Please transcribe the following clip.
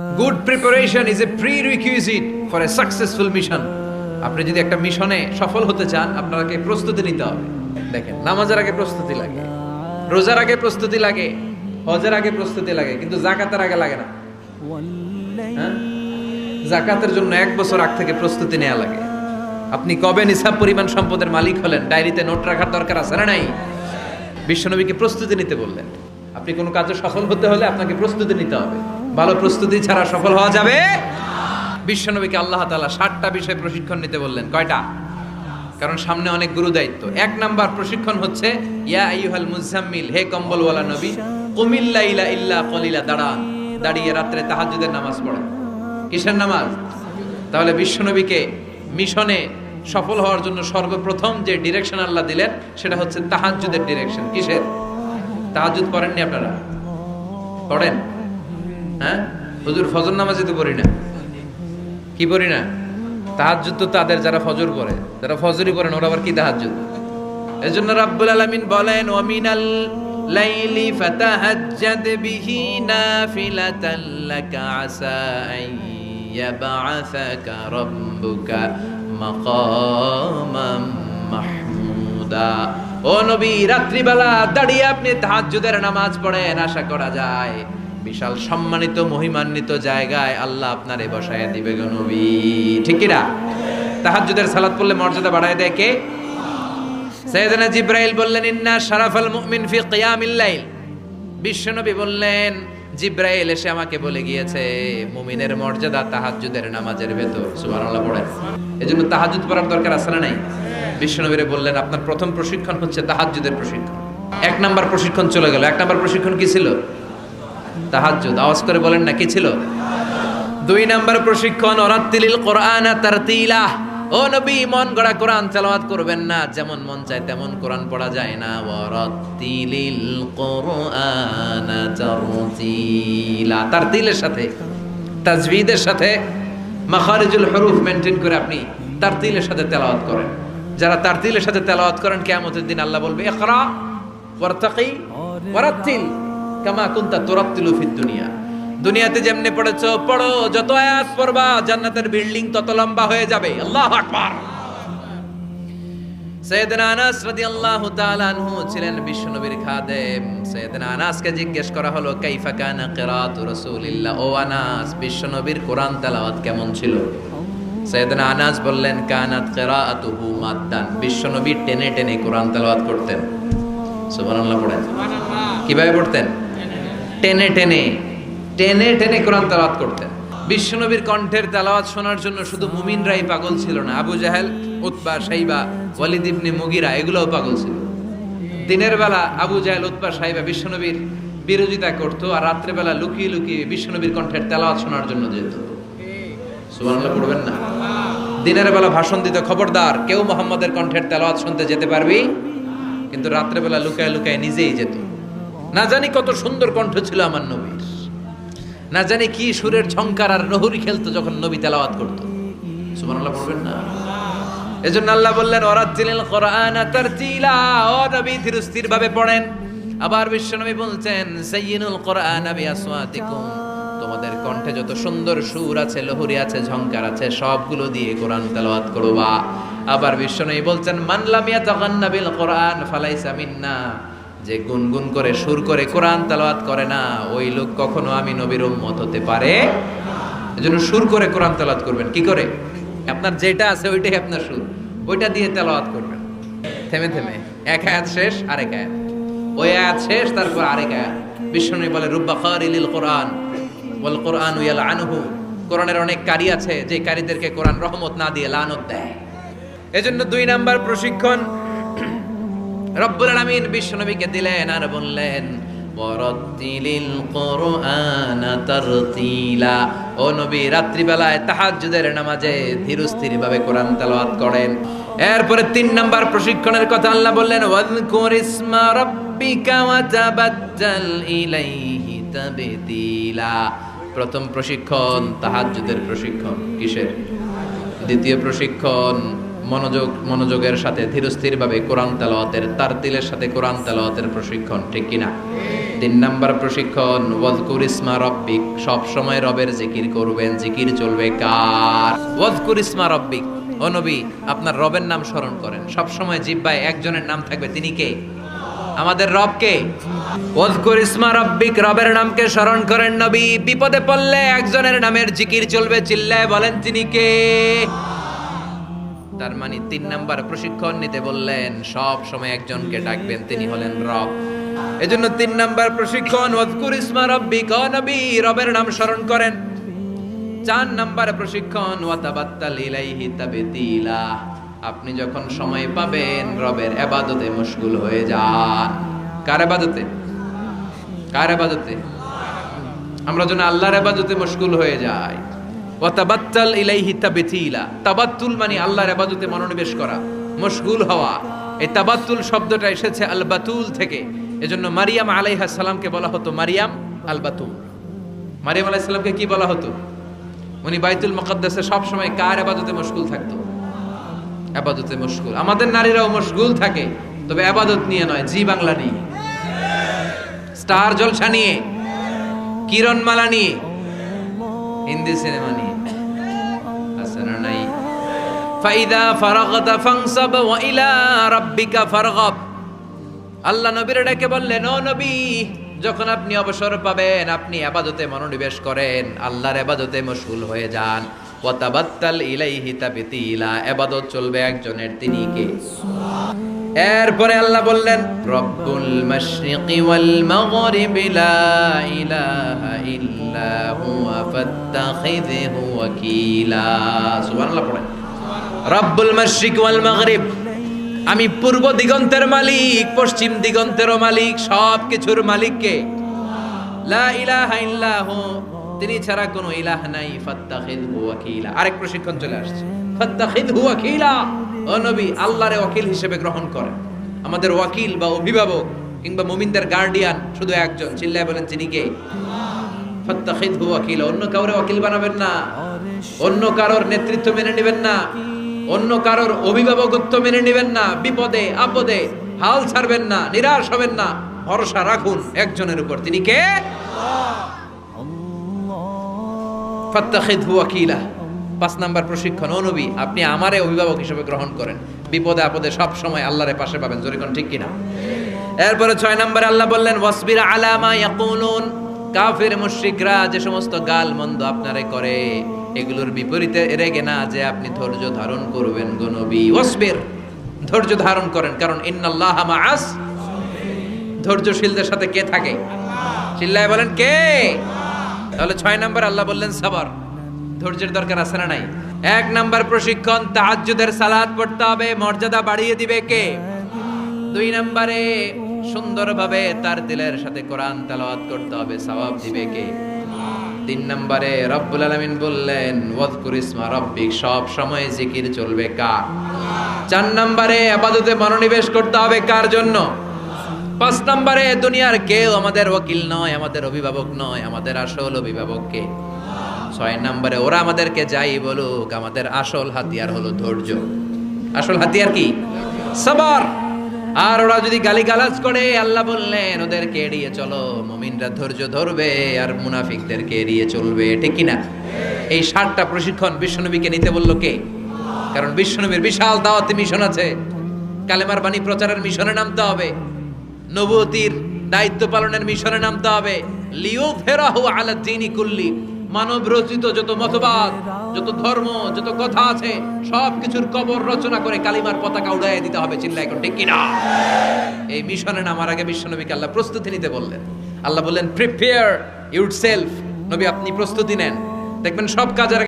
Good preparation is a prerequisite for a successful mission আপনি যদি একটা মিশনে সফল হতে চান, আপনাকে প্রস্তুতি নিতে হবে। দেখেন, নামাজের আগে প্রস্তুতি লাগে, রোজার আগে প্রস্তুতি লাগে, হজের আগে প্রস্তুতি লাগে, কিন্তু জাকাতের আগে লাগে না। হ্যাঁ? জাকাতের জন্য এক বছর আগ থেকে প্রস্তুতি নেওয়া লাগে। আপনি কবে নিসাব পরিমাণ সম্পদের মালিক হলেন? ডায়েরিতে নোট রাখার দরকার আছে না নাই? বিশ্বনবীকে প্রস্তুতি নিতে বললেন। আপনি কোনো কাজে সফল হতে হলে আপনাকে প্রস্তুতি নিতে হবে। ভালো প্রস্তুতি ছাড়া সফল হওয়া যাবে? বিশ্বনবীকে আল্লাহ তাআলা ষাটটা বিষয়ে প্রশিক্ষণ নিতে বললেন। কয়টা? কারণ সামনে অনেক গুরু দায়িত্ব এক নাম্বার প্রশিক্ষণ হচ্ছে, ইয়া আইয়ুহাল মুজাম্মিল হে কম্বলওয়ালা নবী কুমিল্লা ইলা ইল্লা কলিলা, দাঁড়ান। দাঁড়িয়ে রাত্রে তাহাজ্জুদের নামাজ পড়েন কিসের নামাজ? তাহলে বিশ্বনবীকে মিশনে সফল হওয়ার জন্য সর্বপ্রথম যে ডিরেকশন আল্লাহ দিলেন, সেটা হচ্ছে তাহাজ্জুদের ডিরেকশন কিসের? তাহাজ্জুদ পড়েননি আপনারা? পড়েন? হ্যাঁ? হুজুর, ফজর নামাজে তো পড়ি না। কি পড়ি না? তাহাজ্জুদ তো তাদের যারা ফজর পড়ে যারা ফজরই পড়েন ওরা আবার কি তাহাজ্জুদ? এজন্য রাব্বুল আলামিন বলেন ওয়ামিনাল লাইলি ফাতাহাজ্জাদ বিহি নাফিলাতান লাকা আসা আন ইয়াবআসাকা রাব্বুকা মাকামাম মাহমুদা। ও নবী, রাত্রিবেলা দাঁড়িয়ে আপনি তাহাজ্জুদের নামাজ পড়েন, আশা করা যায়। বিশাল সম্মানিত, মহিমান্বিত জায়গায় আল্লাহ আপনারে বসায় দিবে গো নবী। ঠিক কি না? তাহাজ্জুদের সালাত পড়লে মর্যাদা বাড়ায় দেয় কে? সৈয়দনা জিব্রাইল বললেন, ইন্না মুমিন ফি বিশ্বনবী বললেন, জিব্রাইল এসে আমাকে বলে গিয়েছে, মুমিনের মর্যাদা তাহাজ্জুদের নামাজের ভেতর। সুবহানাল্লাহ, পড়েন। এজন্য তাহাজ্জুদ পড়ার দরকার আছে না নাই? বিশ্বনবীরে বললেন, আপনার প্রথম প্রশিক্ষণ হচ্ছে তাহাজ্জুদের প্রশিক্ষণ। এক নাম্বার প্রশিক্ষণ চলে গেল। এক নাম্বার প্রশিক্ষণ কি ছিল? তাহাজ্জুদ। আওয়াজ করে বলেন না, কি ছিল? দুই নাম্বার প্রশিক্ষণ অরাত্তিলিল কোরআন তারতিলা। ও নবী, মন গড়া কোরআন তেলাওয়াত করবেন না, যেমন মন চায় তেমন কোরআন পড়া যায় না। ওয়ারাত্তিলিল কোরআন তারতিলা। তারতিলের সাথে, তাজবিদের সাথে মাখারিজুল হরুফ মেনটেন করে আপনি তারতিলের সাথে তেলাওয়াত করেন। যারা তারতিলের সাথে তেলাওয়াত করেন, কিয়ামতের দিন আল্লাহ বলবে, ইকরা, ওয়ারতাকি, ওয়ারাত্তিল। কামা কুনতা তুরাত্তিলু ফিদ দুনিয়া। দুনিয়াতে যেমনে পড়েছো পড়ো যত আয়াত পড়বা জান্নাতের বিল্ডিং তত লম্বা হয়ে যাবে। আল্লাহু আকবার। সৈয়দনা আনাস রাদিয়াল্লাহু তাআলা আনহু ছিলেন বিশ্বনবীর খাদেম। সৈয়দনা আনাসকে জিজ্ঞেস করা হলো কাইফা কানা কিরাতু রাসূলিল্লাহ? ও আনাস বিশ্বনবীর কোরআন তেলাওয়াত কেমন ছিল? সৈয়দনা আনাস বললেন কানাত কিরাআতুহু মাদ্দান। বিশ্বনবী টেনে টেনে কোরআন তেলাওয়াত করতেন। সুবহানাল্লাহ পড়েন। কীভাবে পড়তেন? টেনে টেনে টেনে টেনে কোরআন তেলাওয়াত করতেন। বিশ্বনবীর কণ্ঠের তেলাওয়াত শোনার জন্য শুধু মুমিনরাই পাগল ছিল না। আবু জাহেল উৎপা সাইবা, ওয়ালিদ ইবনে মুগিরা, এগুলোও পাগল ছিল। দিনের বেলা আবু জাহেল, উতবা, সাইবা বিশ্বনবীর বিরোধিতা করতো আর রাত্রেবেলা লুকিয়ে লুকিয়ে বিশ্বনবীর কণ্ঠের তেলাওয়াত শোনার জন্য যেত। সুবহানাল্লাহ, পড়বেন না। দিনের বেলা ভাষণ দিতে, খবরদার, কেউ মোহাম্মদের কণ্ঠের তেলাওয়াত শুনতে যেতে পারবি, কিন্তু রাত্রেবেলা লুকায় লুকায় নিজেই যেত। না জানি কত সুন্দর কণ্ঠ ছিল আমার নবীর। না জানি কি সুরের ঝংকার আর নহরি খেলতো যখন নবী তেলাওয়াত করতো। না? আল্লাহ বললেন কোরআন ও নবী ধীর স্থির ভাবে পড়েন। আবার বিশ্বনবী বলছেন সাইয়িনুল কোরআন বি আসওয়াতিকুম তোমাদের কণ্ঠে যত সুন্দর সুর আছে, লহরি আছে, ঝংকার আছে, সবগুলো দিয়ে কোরআন তেলাওয়াত করবা। আবার বিশ্বনবী বলছেন মানলাম ইয়াতাগান্না বিল কোরআন ফালাইসা মিন্না। যে গুনগুন করে, সুর করে কোরআন তেলাওয়াত করে না, ওই লোক কখনো আমি নবীর উম্মত হতে পারে এজন্য সুর করে কোরআন তেলাওয়াত করবেন। কি করে? আপনার যেটা আছে ওইটাই আপনার সুর। ওইটা দিয়ে তেলাওয়াত করবেন। থেমে থেমে। এক আয়াত শেষ, আরেক আয়াত। ওই আয়াত শেষ, তারপর আরেক আয়াত। বিষ্ণু বলে, রুব্বা খারিলিল কোরআন বল কোরআন উয়াল আনহু কোরআনের অনেক কারি আছে, যে কারীদেরকে কোরআন রহমত না দিয়ে লানত দেয়। এজন্য দুই নাম্বার প্রশিক্ষণ রব্বুল আলামিন বিশ্বনবীকে দিলেন আর বললেন, ওয়ারাত্তিলিল কোরআনা তারতিলা। ও নবী, রাত্রিবেলায় তাহাজ্জুদের নামাজে ধীরস্থির ভাবে কোরআন তেলাওয়াত করেন। এরপরে তিন নাম্বার প্রশিক্ষণের কথা আল্লাহ বললেন, ওয়াযকুর ইসমা রাব্বিকা ওয়া তাবাজ্জাল ইলাইহি তাবতিলা প্রথম প্রশিক্ষণ তাহাজ্জুদের প্রশিক্ষণ, কিসের? দ্বিতীয় প্রশিক্ষণ মনোযোগ, মনোযোগের সাথে ধীরস্থিরভাবে কোরআন তেলাওয়াতের তারতিলের সাথে কোরআন তেলাওয়াতের প্রশিক্ষণ, ঠিক কিনা? তিন নাম্বার প্রশিক্ষণ, ওয়াজকুর ইসমা রব্বিক, সব সময় রবের জিকির করবেন, জিকির চলবে কার? ওয়াজকুর ইসমা রব্বিক, ও নবী, আপনার রবের নাম স্মরণ করেন। সব সময় জিব্বায় একজনের নাম থাকবে, তিনি কে? আমাদের রবকে ওয়াজকুর ইসমা রব্বিক, রবের নামকে স্মরণ করেন নবী। বিপদে পড়লে একজনের নামের জিকির চলবে, চিল্লায় বলেন, তিনি কে? তার মানে তিন নাম্বার প্রশিক্ষণ নিতে বললেন, সব সময় একজনকে ডাকবেন, তিনি হলেন রব। এজন্য তিন নাম্বার প্রশিক্ষণ, ওয়াজকুর ইসমা রব্বিক নবী, রবের নাম স্মরণ করেন। চার নাম্বার প্রশিক্ষণ, ওয়াতাবাত্তাল ইলাইহি তাবিতিলা। আপনি যখন সময় পাবেন, রবের এবাদতে মশগুল হয়ে যান। কার এবাদতে? কার এবাদতে? আমরা যেন আল্লাহর এবাদতে মশগুল হয়ে যাই। ওয়াতাবাত্তাল ইলাইহি তাবিতিলা। তাবাত্তুল মানে আল্লাহর এবাদতে মনোনিবেশ করা, মশগুল হওয়া। এই তাবাত্তুল শব্দটা এসেছে আল বাতুল থেকে। এজন্য মারিয়াম আলাইহা সালামকে বলা হতো মারিয়াম আল বাতুল মারিয়াম আলাইহিস সালামকে কি বলা হতো? উনি বাইতুল মুকদ্দাসে সব সময় কার আবাদতে মশগুল থাকতো? আবাদতে মশগুল। আমাদের নারীরাও মশগুল থাকে, তবে আবাদত নিয়ে নয়, জি বাংলা নিয়ে। স্টার জলসা নিয়ে, কিরণমালা নিয়ে, হিন্দি সিনেমা নিয়ে। ফাইদা ফারাগতা ফাংসাব ওয়া ইলা রাব্বিকা ফারগাব। আল্লাহ নবীর ডেকে বললেন, ও নবী, যখন আপনি অবসর পাবেন, আপনি আবাদতে মনোনিবেশ করেন, আল্লাহর আবাদতে মশগুল হয়ে যান। ওয়াতাবাত্তাল ইলাইহি তাবিতিলা। আবাদত চলবে একজনের, তিনি কে? এরপরে আল্লাহ বললেন, রব্বুল মাশরিকি ওয়াল মাগরিবি লা ইলাহা ইল্লা হুয়া ফাত্তাখিযহু ওয়াকিলা। সুবহানাল্লাহ, পড়েন। রব্বুল মাশরিক ওয়াল মাগরিব। আমি পূর্ব দিগন্তের মালিক, পশ্চিম দিগন্তেরও মালিক, সব কিছুর মালিককে। লা ইলাহা ইল্লাহু, তিনি ছাড়া কোনো ইলাহ নাই, ফাত্তাখিযহু ওয়াকিলা। আরেক প্রশিক্ষণ চলে আসছে। ফাত্তাখিযহু ওয়াকিলা। ও নবী, আল্লাহরে ওয়াকিল হিসেবে গ্রহণ করেন। আমাদের ওয়াকিল বা অভিভাবক কিংবা মুমিনদের গার্ডিয়ান শুধু একজন, চিল্লায় বলেন যিনি কে? ফাত্তাখিযহু ওয়াকিলা। অন্য কাউরে ওয়াকিল বানাবেন না। অন্য কারোর নেতৃত্ব মেনে নেবেন না। অন্য কারোর অভিভাবকত্ব মেনে নেবেন না বিপদে আপদে হাল ছাড়বেন না নিরাশ হবেন না ভরসা রাখুন একজনের উপর। তিনি কে? ওয়াকিলা। পাঁচ নাম্বার প্রশিক্ষণ ও নবী আপনি আমারে অভিভাবক হিসেবে গ্রহণ করেন। বিপদে আপদে সব সময় আল্লাহর পাশে পাবেন। জোরে কোন ঠিক কিনা? এরপরে ছয় নম্বরে আল্লাহ বললেন ওয়াসবির আলামা ইয়াকুলুন। কাফির মুশরিকরা যে সমস্ত গাল মন্দ আপনারে করে। এগুলোর বিপরীতে রেগে না যে আপনি ধৈর্য ধারণ করবেন গো নবী। ওয়াসবির, ধৈর্য ধারণ করেন, কারণ ইন্নাল্লাহ মাআস। ধৈর্যশীলদের সাথে কে থাকে? চিল্লায় বলেন, কে? তাহলে ছয় নাম্বার আল্লাহ বললেন, সাবার। ধৈর্যের দরকার আছে না নাই? এক নাম্বার প্রশিক্ষণ, তাহাজ্জুদের সালাত পড়তে হবে, মর্যাদা বাড়িয়ে দিবে কে? দুই নম্বরে, সুন্দরভাবে তার দিলের সাথে কোরআন তেলাওয়াত করতে হবে, সওয়াব দিবে কে? তিন নম্বরে রব্বুল আলামিন বললেন ওয়াজকুর রব্বিক, সব সময় জিকির চলবে কার? চার নম্বরে আপাততে মনোনিবেশ করতে হবে কার জন্য? পাঁচ নম্বরে, দুনিয়ার কেউ আমাদের ওকিল নয়, আমাদের অভিভাবক নয়, আমাদের আসল অভিভাবক কে? ছয় নম্বরে, ওরা আমাদেরকে যাই বলুক, আমাদের আসল হাতিয়ার হলো ধৈর্য। আসল হাতিয়ার কি? সবার। আর ওরা যদি গালিগালাজ করে, আল্লাহ বললেন, ওদেরকে এড়িয়ে চলো, মুমিনরা ধৈর্য ধরবে আর মুনাফিকদেরকে এড়িয়ে চলবে। ঠিক কিনা এই ষাটটা প্রশিক্ষণ বিশ্বনবীকে নিতে বলল কে? কারণ বিশ্বনবীর বিশাল দাওয়াতি মিশন আছে। কালেমার বাণী প্রচারের মিশনে নামতে হবে। নবতির দায়িত্ব পালনের মিশনে নামতে হবে। লিও ফেরাহু আলা দিনী কুল্লি। মানব রচিত যত মতবাদ যত ধর্ম, যত কথা আছে, সব কিছুর কবর রচনা করে কালিমার পতাকা উড়াইয়ে দিতে হবে চিল্লা এখন, ঠিক কিনা? এই মিশনে নামার আগে বিশ্বনবীকে আল্লাহ প্রস্তুতি নিতে বললেন। আল্লাহ বললেন প্রিপেয়ার ইউর সেলফ নবী, আপনি প্রস্তুতি নেন। দেখবেন সব কাজের